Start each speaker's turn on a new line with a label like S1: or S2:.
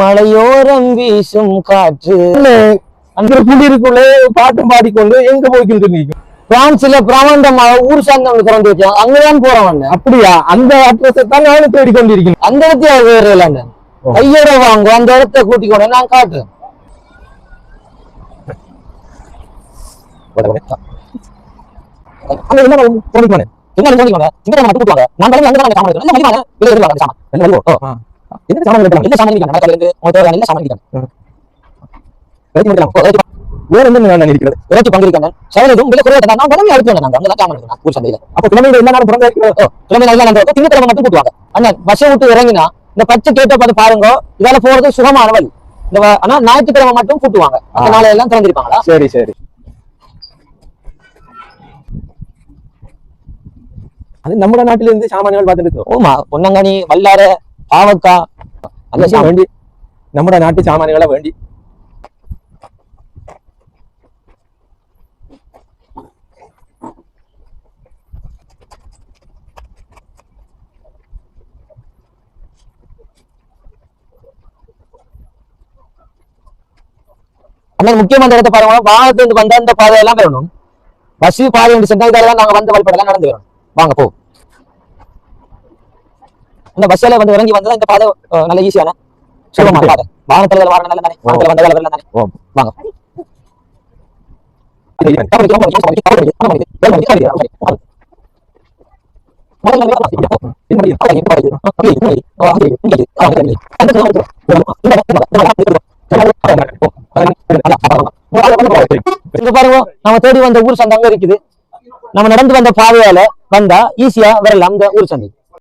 S1: மலையோரம் வீசும் காற்று.
S2: அந்த குளிருக்குள்ளே பாட்டும் பாடிக்கொண்டு எங்க போய்க்கிட்டு இருக்கீங்க
S1: பிரான்ஸ்ல பிரமாண்டம் ஊர் சார்ந்த ஒண்ணு திறந்து வச்சாங்க அங்கதான் அண்ணன்.
S2: அப்படியா? அந்த அட்ரஸை தான் நானும் தேடிக்கொண்டிருக்கிறேன்
S1: அந்த இடத்துல வேறு இல்லை அண்ணன். கையோட வாங்க அந்த இடத்த கூட்டி கொண்டு நான் காட்டுறேன்.
S2: என்ன
S1: கூட்டுவாங்க நான் தலைமை அங்க தான் எடுக்கணும். என்ன மதிமான இல்ல இருக்கலாம் சாமான்.
S2: என்ன வழியோ? ஓ, என்ன சாமான்
S1: இருந்து தேவையான சாமான்
S2: முடிக்கலாம். வேற நினைக்கிறது
S1: இறைச்சி பங்கிருக்கேன் சவரதும் விலை குறைவாக நான் அடுத்து நாங்க அங்க தான் ஊர் சந்தையில
S2: என்ன நாள் பிறந்த
S1: ஓ கிழமை நாள் திங்கக்கிழமை மட்டும் கூட்டுவாங்க அண்ணன் பஸ்ஸை விட்டு இறங்கினா இந்த பச்சை கேட்ட பார்த்து பாருங்க இதால போறது சுகமான வழி இந்த ஆனா ஞாயிற்றுக்கிழமை மட்டும் கூட்டுவாங்க அந்த
S2: ஆ.
S1: திறந்திருப்பாங்களா
S2: சரி சரி அது நம்ம நாட்டில இருந்து சாமான்கள் பார்த்துட்டு
S1: ஓமா பொன்னங்கானி வல்லார பாவக்கா அந்த
S2: அந்த வேண்டி நம்ம நாட்டு சாமான்களை வேண்டி
S1: அண்ணன் முக்கியமான இந்த இடத்த பாருங்க வாகனத்துல இருந்து வந்தா இந்த பாதையெல்லாம் வரணும். பஸ் பாதை சென்றா இதெல்லாம் நாங்க வந்த வழிபடலாம் நடந்து வரணும். வாங்க போ. இந்த பஸ்ல வந்து இறங்கி வந்தா இந்த பாதை நல்ல ஈஸியான சுலபமான பாதை வாகனத்துல வரணும் நல்ல தானே வாகனத்துல வந்த வேலை தானே. வாங்க. இங்க பாருங்க நம்ம தேடி வந்த ஊர் சந்தை அங்க இருக்குது நம்ம நடந்து வந்த பாதையால வந்தா ஈஸியா வரலாம் இந்த ஊர் சந்தை